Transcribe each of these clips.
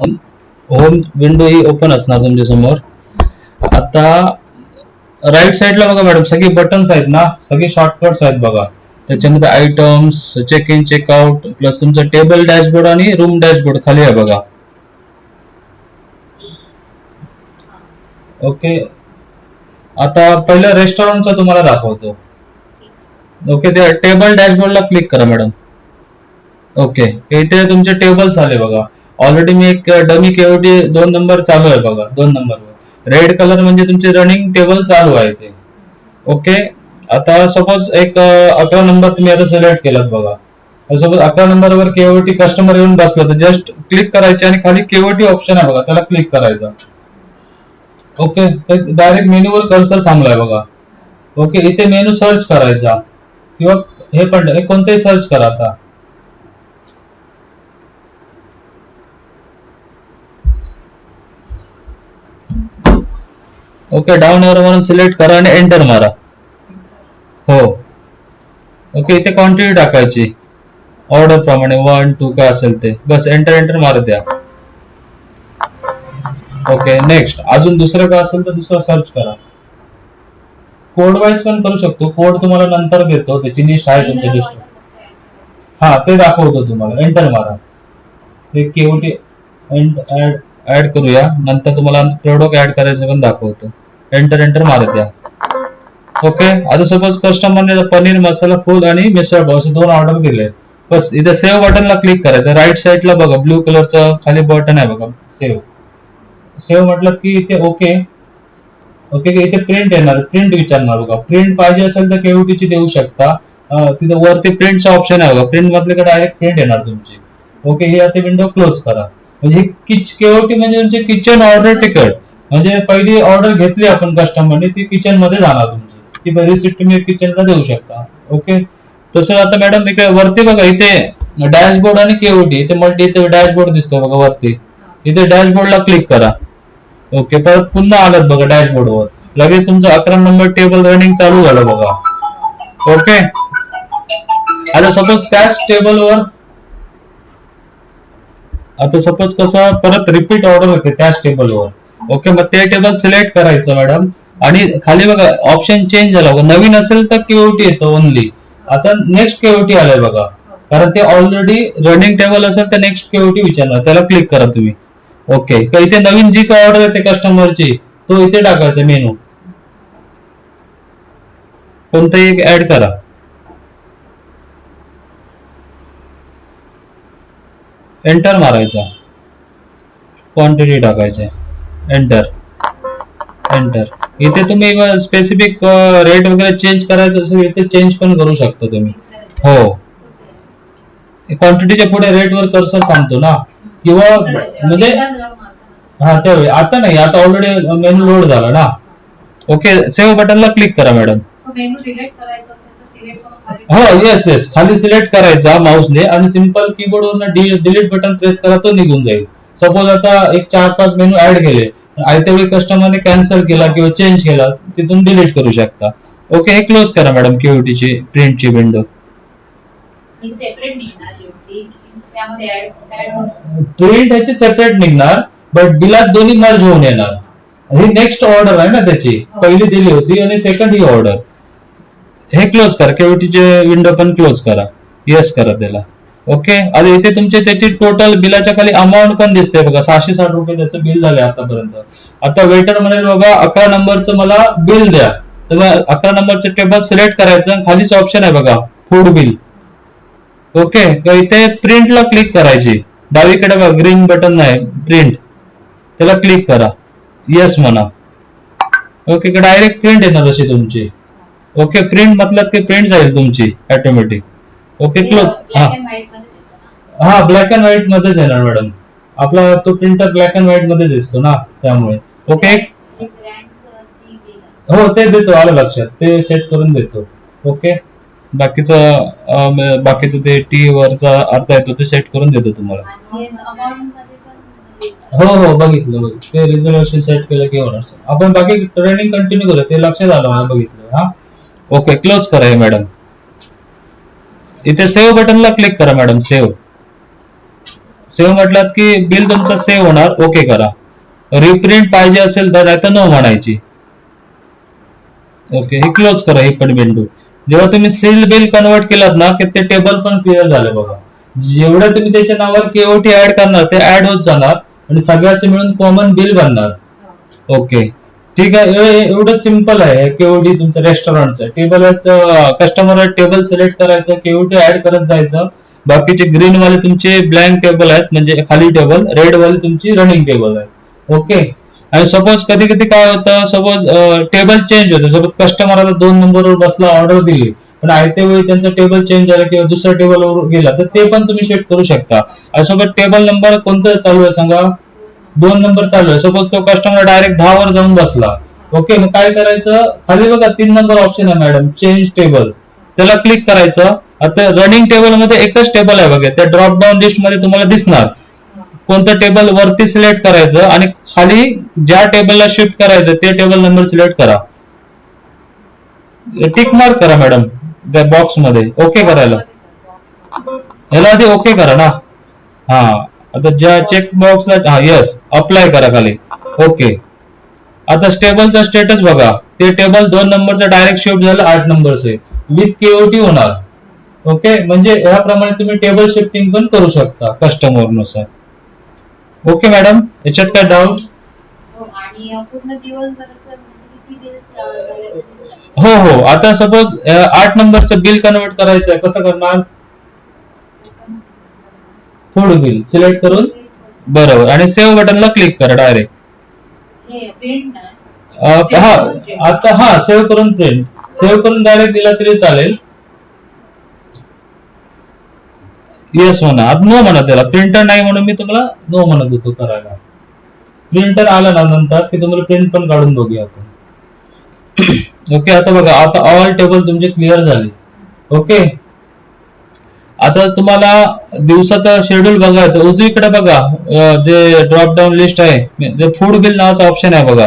Home window ही open असणार तुमच्यासमोर आता राईट साईडला बघा मॅडम सगळे बटन्स आहेत ना? सगळे शॉर्टकट्स आहेत बघा. त्याच्यामध्ये items check in checkout plus तुमचं टेबल डॅशबोर्ड आणि रूम डॅशबोर्ड खाली आहे बघा. ओके आता पहिलं रेस्टॉरंटचं तुम्हाला दाखवतो. ओके त्या टेबल डॅशबोर्डला क्लिक करा मॅडम ओके इथे तुमचे टेबल्स आले बघा. ऑलरेडी मी एक uh, डमी केओटी दोन नंबर चालू आहे बघा दोन नंबरवर रेड कलर म्हणजे तुमचे रनिंग टेबल चालू आहे ते. ओके आता सपोज एक uh, अकरा नंबर तुम्ही आता सिलेक्ट केलात बघा. सपोज अकरा नंबरवर केओटी कस्टमर येऊन बसला तर जस्ट क्लिक करायचे आणि खाली केओटी ऑप्शन आहे बघा त्याला क्लिक करायचा. ओके डायरेक्ट मेन्यूवर कर्सर थांबलाय बघा. ओके इथे मेनू सर्च करायचा. किंवा हे पण कोणतेही सर्च करा आता. ओके डाऊन एअर म्हणून सिलेक्ट करा आणि एंटर मारा. हो. ओके इथे क्वांटिटी टाकायची. ऑर्डर प्रमाणे वन टू काय असेल ते. बस एंटर एंटर मारत द्या. ओके नेक्स्ट अजून दुसरं काय असेल तर दुसरं सर्च करा. कोड वाईज पण करू शकतो. कोड तुम्हाला नंतर देतो. त्याची लिस्ट आहे तुमच्या लिस्ट हा ते दाखवतो तुम्हाला. एंटर मारा. ते केवटी ऍड ऍड करूया. नंतर तुम्हाला प्रोडक्ट ऍड करायचं पण दाखवतो. एंटर एंटर मारत द्या ओके आता सपोज कस्टमरने पनीर मसाला फूल आणि मिसळ पाव असे दोन ऑर्डर दिले बस इथे सेव्ह बटनला क्लिक करायचं. राईट साईडला बघा ब्ल्यू कलरचं खाली बटन आहे बघा. सेव्ह सेव्ह म्हटलं की इथे ओके ओके इथे प्रिंट येणार. प्रिंट विचारणार बघा. प्रिंट पाहिजे असेल तर केवटीची देऊ शकता. तिथे वरती प्रिंटचा ऑप्शन आहे बघा. प्रिंट मधले का डायरेक्ट प्रिंट येणार तुमची. ओके हे आता विंडो क्लोज करा. म्हणजे किच केओटी म्हणजे तुमचे किचन ऑर्डर तिकट म्हणजे पहिली ऑर्डर घेतली आपण कस्टमरने ती किचनमध्ये जाणार तुमची. ती रिसिप्ट तुम्ही किचनला देऊ शकता. ओके तसं आता मॅडम इकडे वरती बघा इथे डॅशबोर्ड आणि केओटी इथे मल्टी इथे डॅशबोर्ड दिसतो बघा वरती. इथे डॅशबोर्डला क्लिक करा. ओके परत पुन्हा आलात बघा डॅशबोर्डवर लगेच तुमचं अकरा नंबर टेबल रनिंग चालू झालं बघा. ओके आता सपोज त्याच टेबलवर आता सपोज कसं परत रिपीट ऑर्डर होते त्याच टेबलवर ओके मग ते टेबल सिलेक्ट करायचं मॅडम आणि खाली बघा ऑप्शन चेंज झाला. बघा नवीन असेल तर केओटी येतं ओनली आता नेक्स्ट केओटी आलाय बघा. कारण ते ऑलरेडी रनिंग टेबल असेल तर नेक्स्ट केओटी विचारणार. त्याला क्लिक करा तुम्ही. ओके तर इथे नवीन जी काय ऑर्डर येते कस्टमरची तो इथे टाकायचा मेनू कोणताही एक ऍड करा. एंटर मारायचा. क्वांटिटी टाकायचे. एंटर एंटर इथे तुम्ही स्पेसिफिक रेट वगैरे चेंज करायचं असेल इथे चेंज पण करू शकता तुम्ही. हो. क्वांटिटीच्या पुढे रेट वर कर्सर थांबतो ना. किंवा म्हणजे हा त्यावेळी आता नाही. आता ऑलरेडी मेनू लोड झाला ना. ओके सेव्ह बटनला क्लिक करा मॅडम हो येस येस खाली सिलेक्ट करायचा माऊसने आणि सिंपल कीबोर्ड वरनं डिलीट बटन प्रेस करा तो निघून जाईल. सपोज आता एक चार पाच मेनू ऍड केले. आयत्या वेळी कस्टमरने कॅन्सल केला किंवा चेंज केला तिथून डिलीट करू शकता. ओके हे क्लोज करा मॅडम क्यूटीची प्रिंटची विंडो प्रिंट ह्याची सेपरेट निघणार बट बिलात दोन्ही मर्ज होऊन येणार. ही नेक्स्ट ऑर्डर आहे ना त्याची. पहिली दिली होती आणि सेकंड ही ऑर्डर हे क्लोज करा. केवटीचे विंडो पण क्लोज करा. येस करा त्याला. ओके आता इथे तुमचे त्याची टोटल बिलाच्या खाली अमाऊंट पण दिसते बघा. सहाशे साठ रुपये त्याचं बिल झालंय आतापर्यंत. आता वेटर म्हणेल बाबा अकरा नंबरचं मला बिल द्या. तर अकरा नंबरचं टेबल सिलेक्ट करायचं आणि खालीच ऑप्शन आहे बघा. फूड बिल ओके इथे प्रिंटला क्लिक करायची. डावीकडे बघा ग्रीन बटन आहे प्रिंट त्याला क्लिक करा. येस म्हणा. ओके डायरेक्ट प्रिंट येणार अशी तुमची. ओके प्रिंट मतलब की प्रिंट जाईल तुमची ऑटोमॅटिक ओके क्लोज हा. हा ब्लॅक अँड व्हाईट मध्येच येणार मॅडम आपला तो प्रिंटर ब्लॅक अँड व्हाईटमध्ये दिसतो ना त्यामुळे. ओके हो ते देतो आलं लक्षात. ते सेट करून देतो. ओके बाकीचं बाकीचं ते टी वरचा अर्थ येतो ते सेट करून देतो तुम्हाला. हो हो बघितलं बघितलं. ते रिझर्वेशन सेट केलं की होणार. आपण बाकी ट्रेनिंग कंटिन्यू करूया ते लक्षात आलं मला बघितलं. हा? ओके क्लोज करा हे मॅडम इथे सेव्ह बटनला क्लिक करा मॅडम सेव्ह सेव्ह म्हटलात की बिल तुमचं सेव्ह होणार ओके करा. रिप्रिंट पाहिजे असेल तर नाही तर नो म्हणायची. ओके हे क्लोज करा ही पण विंडो जेव्हा तुम्ही सील बिल कन्वर्ट केलात ना की ते टेबल पण क्लिअर झाले बघा. जेवढं तुम्ही त्याच्या नावावर केओटी ऍड करणार ते ऍड होत जाणार आणि सगळ्याचे मिळून कॉमन बिल बनणार. ओके ठीक आहे एवढं सिंपल आहे केओडी तुमचं रेस्टॉरंटचं टेबल कस्टमर टेबल सिलेक्ट करायचं केओटी ऍड करत जायचं. बाकीचे ग्रीन वाले तुमचे ब्लँक टेबल आहेत म्हणजे खाली टेबल रेड वाले तुमची रनिंग टेबल आहे. ओके आणि सपोज कधी कधी काय होतं सपोज टेबल चेंज होतं. सपोज कस्टमरला दोन नंबरवर बसला ऑर्डर दिली. पण आयत्या वेळी त्यांचं टेबल चेंज झालं किंवा दुसऱ्या टेबलवर गेला तर ते पण तुम्ही शिफ्ट करू शकता. सोबत टेबल नंबर कोणतं चालू आहे सांगा? दोन नंबर चालू आहे. सपोज तो कस्टमर डायरेक्ट दहा वर जाऊन बसला. ओके मग काय करायचं? खाली बघा तीन नंबर ऑप्शन आहे मॅडम चेंज टेबल त्याला क्लिक करायचं. आता रनिंग टेबलमध्ये एकच टेबल आहे बघा. त्या ड्रॉप डाऊन लिस्टमध्ये तुम्हाला दिसणार. कोणतं टेबल वरती सिलेक्ट करायचं आणि खाली ज्या टेबलला शिफ्ट करायचं ते टेबल नंबर सिलेक्ट करा. टिक मार्क करा मॅडम त्या बॉक्समध्ये. ओके करायला. याला आधी ओके करा ना. हा. आता ज्या चेक बॉक्सला हा येस अप्लाय करा खाली. ओके आता टेबलचा स्टेटस बघा. ते टेबल दोन नंबरचं डायरेक्ट शिफ्ट झालं आठ नंबरचे विथ केओटी होणार. ओके म्हणजे याप्रमाणे तुम्ही टेबल शिफ्टिंग पण करू शकता कस्टमरनुसार. ओके मॅडम याच्यात काय डाऊट हो, म्हणजे हो हो. आता सपोज आठ नंबरचं बिल कन्वर्ट करायचं आहे कसं करणार? फूड बिल सिलेक्ट करून? बरोबर. आणि सेव्ह बटनला क्लिक करा डायरेक्ट हे प्रिंट ना. हा आता हा सेव्ह करून प्रिंट सेव्ह करून डायरेक्ट दिला तरी चालेल. येस म्हणा. आता नो म्हणा त्याला. प्रिंटर नाही म्हणून मी तुम्हाला नो म्हणत होतो करायला. प्रिंटर आला ना नंतर की तुम्हाला प्रिंट पण काढून बघूया आपण. ओके आता बघा. आता ऑल टेबल तुमचे क्लिअर झाले. ओके आता तुम्हाला दिवसाचा शेड्यूल बघायचं उजवीकडे बघा जे ड्रॉप डाऊन लिस्ट आहे जे फूड बिल नावाचा ऑप्शन आहे बघा.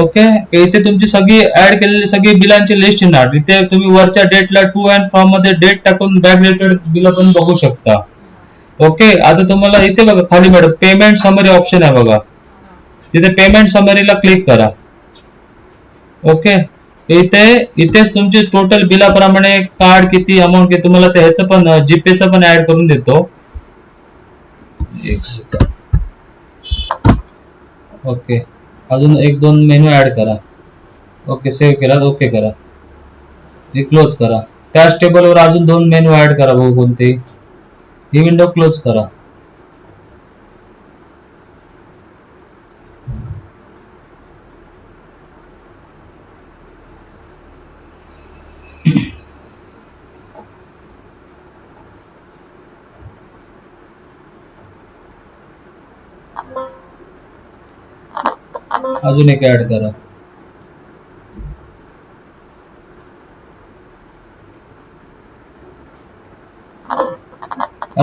ओके इथे तुमची सगळी ऍड केलेली सगळी बिलांची लिस्ट येणार. इथे तुम्ही वरच्या डेटला टू अँड फॉर्ममध्ये डेट टाकून बॅक रिलेटेड बिल पण बघू शकता. ओके आता तुम्हाला इथे बघा खाली मॅडम पेमेंट समरी ऑप्शन आहे बघा. तिथे पेमेंट समरीला क्लिक करा. ओके इथे इथेच तुमची टोटल बिलाप्रमाणे कार्ड किती अमाऊंट किती तुम्हाला ते ह्याचं पण जीपेचं पण ऍड करून देतो. एक सेकंड ओके अजून एक दोन मेनू ऍड करा. ओके सेव्ह केला ओके करा. हे क्लोज करा. त्याच टेबलवर अजून दोन मेनू ऍड करा बघू कोणते. ही विंडो क्लोज करा. अजून एक ऍड करा.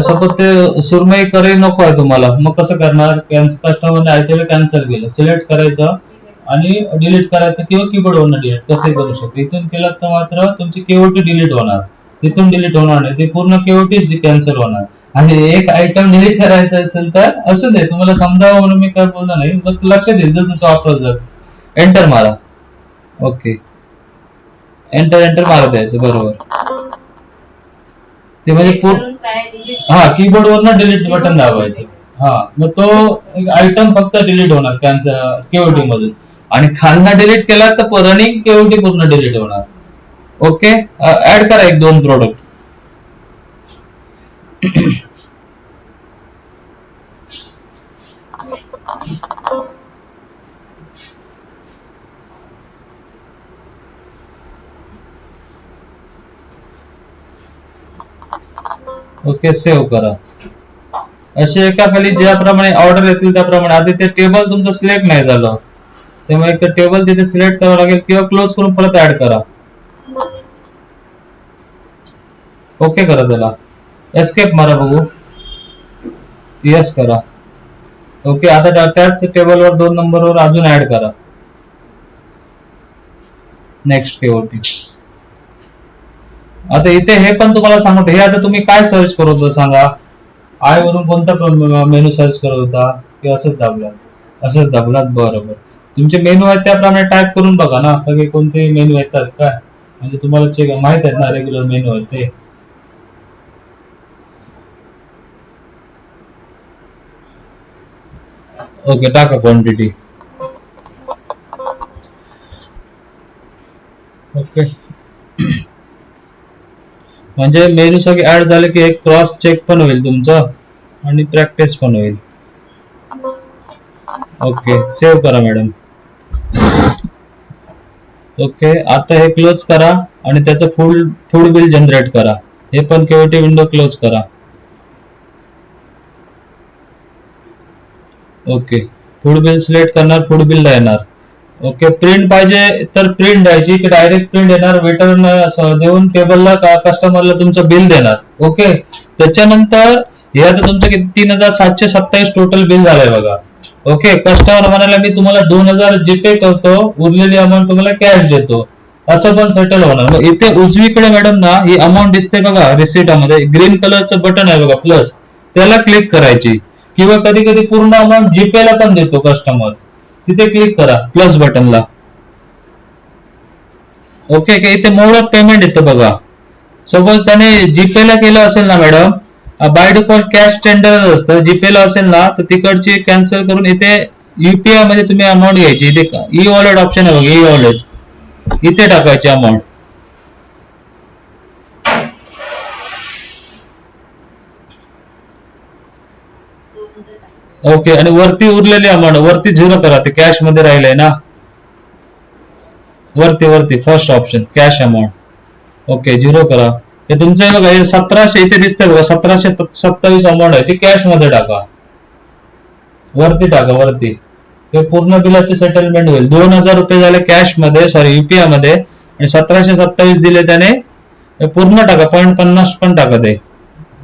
सपोज ते सुरमई करे नको आहे तुम्हाला. मग कसं करणार? कस्टमरने आयटम कॅन्सल केलं. सिलेक्ट करायचं आणि डिलीट करायचं. किंवा कीबोर्ड वरनं डिलीट कसं करू शकतो. इथून केलं तर मात्र तुमची केओटी डिलीट होणार. तिथून डिलीट होणार नाही. ते पूर्ण केओटीच कॅन्सल होणार. आणि एक आयटम डिलीट करायचा असेल तर असू दे तुम्हाला समजावं म्हणून मी काय बोललो नाही. मग लक्षात येईल जर जसं वापरत जर एंटर मारा. ओके एंटर एंटर मारत द्यायचं बरोबर. ते म्हणजे हा कीबोर्ड वरनं डिलीट बटन दाबायचं. हा मग तो आयटम फक्त डिलीट होणार कॅन्सल केओटी मधून. आणि खालना डिलीट केला तर रनिंग केओटी पूर्ण डिलीट होणार. ओके ऍड करा एक दोन प्रोडक्ट ओके सेव्ह करा. असे एका खाली ज्याप्रमाणे ऑर्डर येतील त्याप्रमाणे. आधी ते टेबल तुमचं सिलेक्ट नाही झालं. त्यामुळे एक टेबल तिथे सिलेक्ट करावं लागेल किंवा क्लोज करून परत ऍड करा. ओके करा त्याला. एस्केप मारा बघू. येस करा. ओके आता त्याच टेबलवर दोन नंबरवर अजून ऍड करा. नेक्स्ट केओटी आता इथे हे पण तुम्हाला सांगतो. हे आता तुम्ही काय सर्च करत होता सांगा? आय वरून कोणता मेनू सर्च करत होता? की असंच दाबलात असंच दाबलात बरोबर. तुमचे मेनू आहेत त्याप्रमाणे टाईप करून बघा ना. सगळे कोणते मेनू येतात काय म्हणजे तुम्हाला चेक माहीत आहेत ना रेग्युलर मेनू आहेत ते. ओके टाका क्वांटिटी ओके म्हणजे मेनू सगळे ऍड झाले की एक क्रॉस चेक पण होईल तुमचं आणि प्रॅक्टिस पण होईल. ओके सेव्ह करा मॅडम ओके आता हे क्लोज करा आणि त्याचं फुल फूड बिल जनरेट करा. हे पण केवटी विंडो क्लोज करा. ओके फूड बिल सिलेक्ट करणार फूड बिल येणार. ओके प्रिंट पाहिजे तर प्रिंट द्यायची की डायरेक्ट प्रिंट येणार वेटर देऊन टेबलला कस्टमरला तुमचं बिल देणार. ओके? त्याच्यानंतर हे आता तुमचं तीन हजार सातशे सत्तावीस टोटल बिल झालंय बघा. ओके? कस्टमर म्हणाला मी तुम्हाला दोन हजार जीपे करतो उरलेली अमाऊंट तुम्हाला कॅश देतो. असं पण सेटल होणार. मग इथे उजवीकडे मॅडम ना ही अमाऊंट दिसते बघा रिसिटामध्ये ग्रीन कलरचं बटन आहे बघा प्लस त्याला क्लिक करायची. किंवा कधी कधी पूर्ण अमाऊंट जीपेला पण देतो कस्टमर तिथे क्लिक करा प्लस बटनला ओके का इथे मोड ऑफ पेमेंट येतं बघा. सपोज त्याने जीपे ला केलं असेल ना madam by default cash tender असतं. जीपे ला असेल ना तर तिकडची कॅन्सल करून इथे युपीआयमध्ये तुम्ही अमाऊंट घ्यायची. इथे ई वॉलेट ऑप्शन आहे बघा ई वॉलेट इथे टाकायची अमाऊंट दोन हजार टाकले. ओके आणि वरती उरलेली अमाऊंट वरती झिरो करा ते कॅशमध्ये राहिलंय ना? वरती वरती first option cash amount okay zero करा. हे तुमचं बघा हे सतराशे इथे दिसतंय बघा सतराशे सत्तावीस अमाऊंट आहे ती कॅशमध्ये टाका. वरती टाका वरती. हे पूर्ण बिलाचे सेटलमेंट होईल. दोन हजार रुपये झाले कॅशमध्ये सॉरी युपीआयमध्ये आणि सतराशे सत्तावीस दिले त्याने पूर्ण टाका पॉईंट पन्नास पण टाका ते.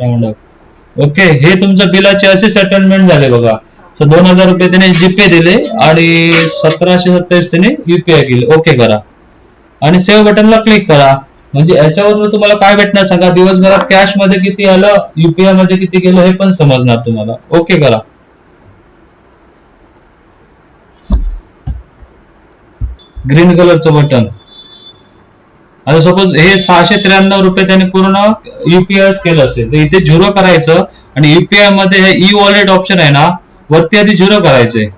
राऊंड ओके हे तुमचं बिलाचे असे सेटलमेंट झाले बघा. सो दोन हजार रुपये त्याने जीपे दिले आणि सतराशे सत्तावीस त्याने युपीआय केले. ओके करा. आणि सेव्ह बटनला क्लिक करा. म्हणजे याच्यावर तुम्हाला काय भेटणार सांगा? दिवसभरात कॅशमध्ये किती आलं युपीआयमध्ये किती गेलं हे पण समजणार तुम्हाला. ओके करा. ग्रीन कलरचं बटन आता सपोज हे सहाशे त्र्याण्णव रुपये त्याने पूर्ण युपीआय केलं असेल तर इथे झिरो करायचं आणि युपीआयमध्ये हे ई वॉलेट ऑप्शन आहे ना वरती आधी झिरो करायचंय.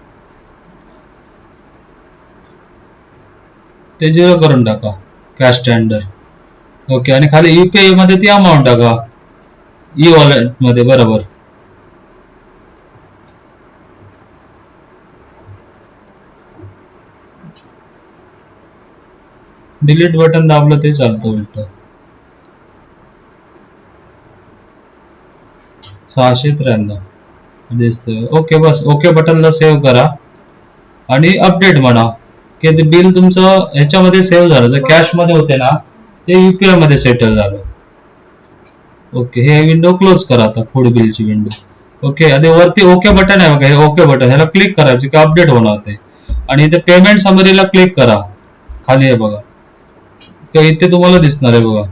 ते झिरो करून टाका कॅश स्टँडर्ड ओके आणि खाली युपीआयमध्ये ती अमाऊंट टाका. ई वॉलेटमध्ये बरोबर. डिलीट बटन दाबलं ते चालतं उलट. सहाशे त्र्याण्णव. दिसतंय. ओके बस. ओके बटनला सेव्ह करा. आणि अपडेट म्हणा. की ते बिल तुमचं ह्याच्यामध्ये सेव्ह झालं. जर कॅशमध्ये होते ना ते युपीआयमध्ये सेटल झालं. ओके हे विंडो क्लोज करा आता फूड बिलची विंडो ओके आता वरती ओके बटन आहे बघा. हे ओके बटन ह्याला क्लिक करायचं की अपडेट होणार ते. आणि इथे पेमेंट समरीला क्लिक करा. खाली आहे बघा. किंवा इथे तुम्हाला दिसणार आहे बघा.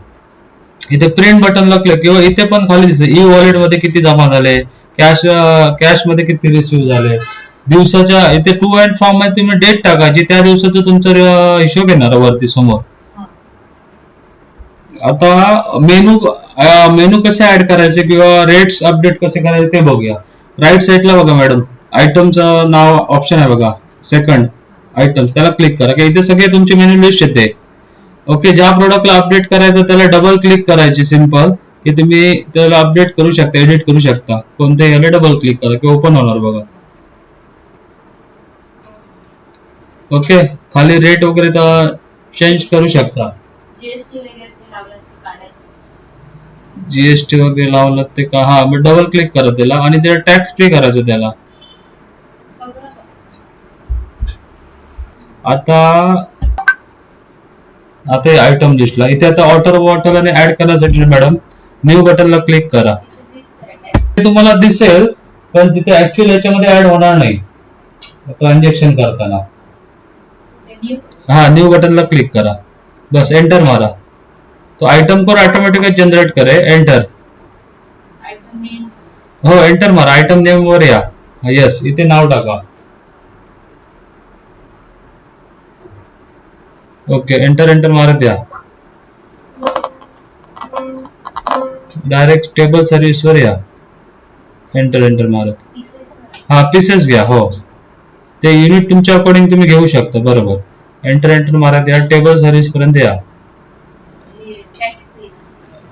इथे प्रिंट बटनला क्लिक किंवा इथे पण खाली दिसते ई वॉलेटमध्ये किती जमा झाले कॅश कॅशमध्ये किती रिसिव्ह झाले. दिवसाच्या इथे टू अँड फॉर्ममध्ये तुम्ही डेट टाकायची त्या दिवसाचं तुमचं हिशोब येणार वरती समोर. आता मेनू मेनू कसे ऍड करायचे किंवा रेट्स अपडेट कसे करायचे ते बघूया. राईट साईडला बघा मॅडम आयटमचं नाव ऑप्शन आहे बघा. सेकंड आयटम त्याला क्लिक करा. की इथे सगळे तुमची मेनू लिस्ट येते. ओके ज्या प्रोडक्टला अपडेट करायचं त्याला डबल क्लिक करायची सिंपल की तुम्ही त्याला अपडेट करू शकता एडिट करू शकता. कोणत्या याला डबल क्लिक करा की ओपन होणार बघा. ओके खाली रेट वगैरे तर चेंज करू शकता. जीएसटी वगैरे लावलं ते का हा मग डबल क्लिक करा त्याला. आणि त्याला टॅक्स पे करायचं त्याला. आता आता हे आयटम लिस्टला इथे आता ऑर्डर वॉटर आणि ऍड करण्यासाठी मॅडम न्यू बटनला क्लिक करा. तुम्हाला दिसेल पण तिथे ऍक्च्युअल याच्यामध्ये ऍड होणार नाही. ट्रान्झॅक्शन करताना. हा न्यू बटनला क्लिक करा. बस एंटर मारा. तो आयटम कोड ऑटोमॅटिकली जनरेट करे. एंटर हो एंटर मारा. आयटम नेम वर या. येस इथे नाव टाका. ओके एंटर एंटर मारत या. डायरेक्ट टेबल सर्विस वर या. एंटर एंटर मारत. हा पीसेस घ्या हो. ते युनिट तुमच्या अकॉर्डिंग तुम्ही घेऊ शकता बरोबर. एंटर एंटर मारत या टेबल सर्विस पर्यंत या.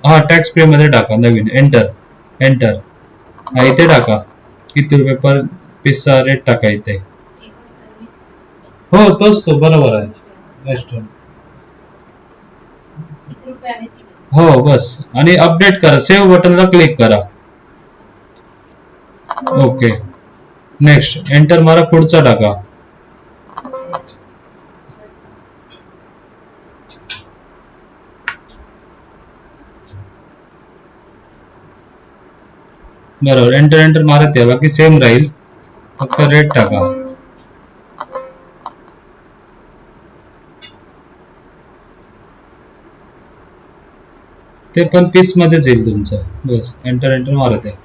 हा टॅक्स पे मध्ये टाका नवीन. एंटर एंटर हा इथे टाका. किती रुपये पर पीसचा रेट टाका इथे. हो तोच तो बरोबर आहे. रेस्टॉरंट आहे हो बस. आणि अपडेट करा. सेव्ह बटनला क्लिक करा. ओके नेक्स्ट एंटर मारा पुढचा टाका. बरोबर. एंटर एंटर मारत या बाकी सेम राहील. फक्त रेट टाका. ते पण पीस मध्येच येईल तुमचं. बस एंटर एंटर मारत आहे.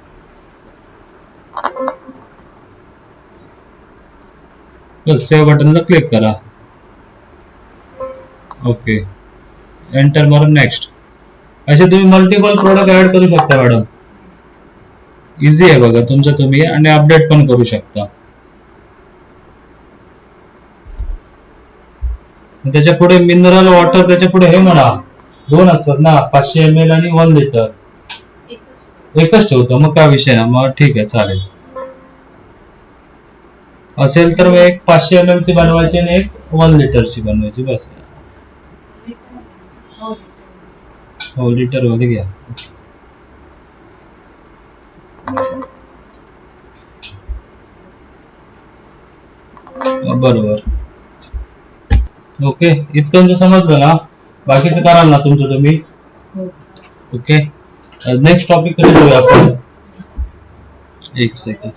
बस सेव्ह बटनला क्लिक करा. ओके एंटर मारून नेक्स्ट असे तुम्ही मल्टिपल प्रोडक्ट ऍड करू शकता मॅडम इझी आहे बघा तुमचं तुम्ही आणि अपडेट पण करू शकता. त्याच्या पुढे मिनरल वॉटर त्याच्या पुढे हे म्हणा. दोन असतात ना पाचशे एम एल आणि वन लिटर एकच ठेवतो मग काय विषय ना मग ठीक आहे चालेल. असेल तर मग एक पाचशे एम एल ची बनवायची आणि एक वन लिटरची बनवायची बस. लिटर हो लिटर हो लिटरमध्ये घ्या. बरोबर. ओके इथपर्यंत म्हणजे समजलं ना? बाकीचं कराल ना तुमचं तुम्ही. ओके नेक्स्ट टॉपिककडे जाऊया आपण. एक सेकंड